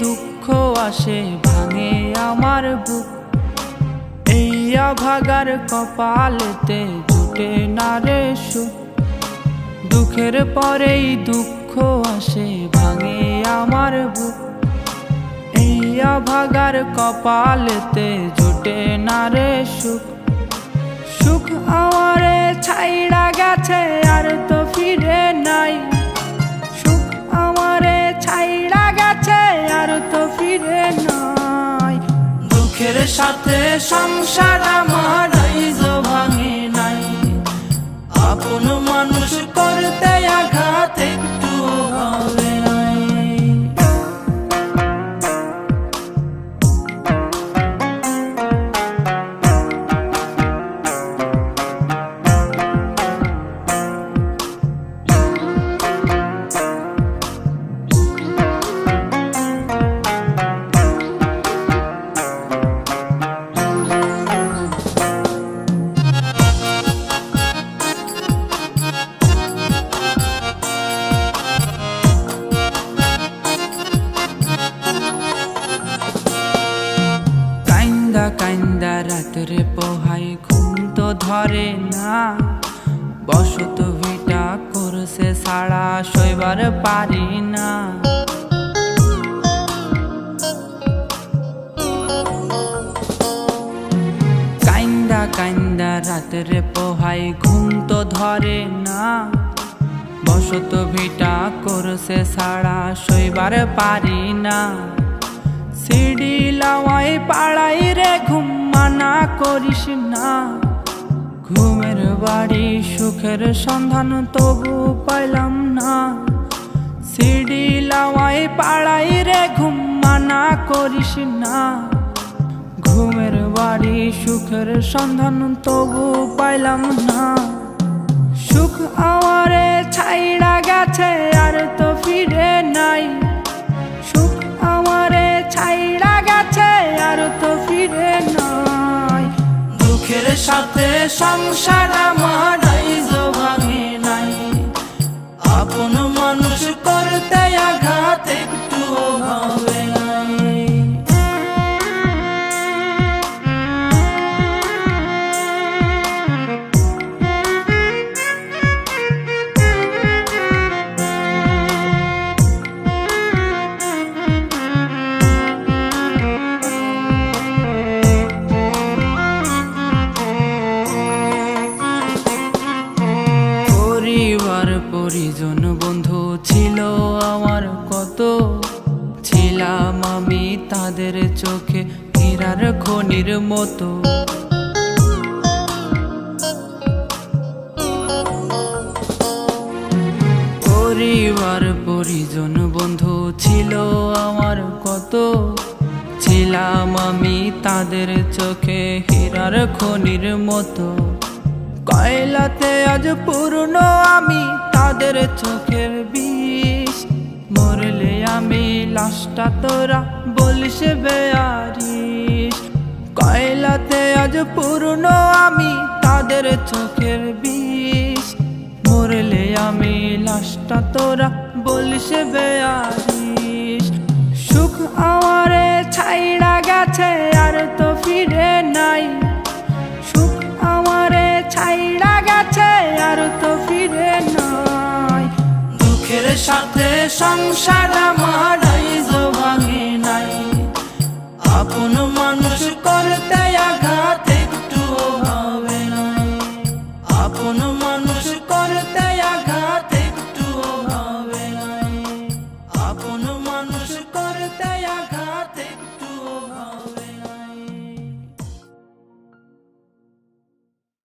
দুঃখ আসে, ভাঙে আমার বুক। এই অভাগার কপালেতে জুটে না রে সুখ। দুঃখের পরেই দুঃখ আসে, ভাঙে আমার বুক। এই অভাগার কপালেতে জুটে না রে সুখ। সুখ আমারে ছাইড়া গেছে আর তো সাথে সংসার আমার ভাঙে নাই। আপন মানুষ রাত্রে পোহাই ঘুম তো ধরে না। বসত ভিটা করছে সাড়া শৈবার পারি না। কাইন্দা কাইন্দা রাত্রে পোহাই ঘুম তো ধরে না। বসত ভিটা করছে সাড়া শৈবার পারি না। সিডি লাওয়াই পাড়াই রে ঘুম মানা করিস না। ঘুমের বাড়ি সুখের সন্ধান তবু পাইলাম না। সিডি লাওয়াই পাড়াই রে ঘুম মানা করিস না। ঘুমের বাড়ি সুখের সন্ধান তবু পাইলাম না। সুখ আমারে ছাইড়া গেছে, আর তো ফিরে নাই। সাথে সংসার আমার পরিজন বন্ধু ছিল আমার কত? ছিলাম আমি তাদের চোখে হীরার খনির মতো। পরিবার, পরিজন বন্ধু ছিল আমার কত? ছিলাম আমি তাদের চোখে হীরার খনির মতো। কয়লাতে আজ পূর্ণ আমি তাদের চোখের বিষ। মরলে আমি লাশটা তোরা বলিস বেয়ারিস। কয়লাতে আজ পূর্ণ আমি তাদের চোখের বিষ। মরলে আমি লাশটা তোরা বলিস বেয়ারিস। সুখ আমারে সাথে সংসার আমার ভাঙে নাই। আপন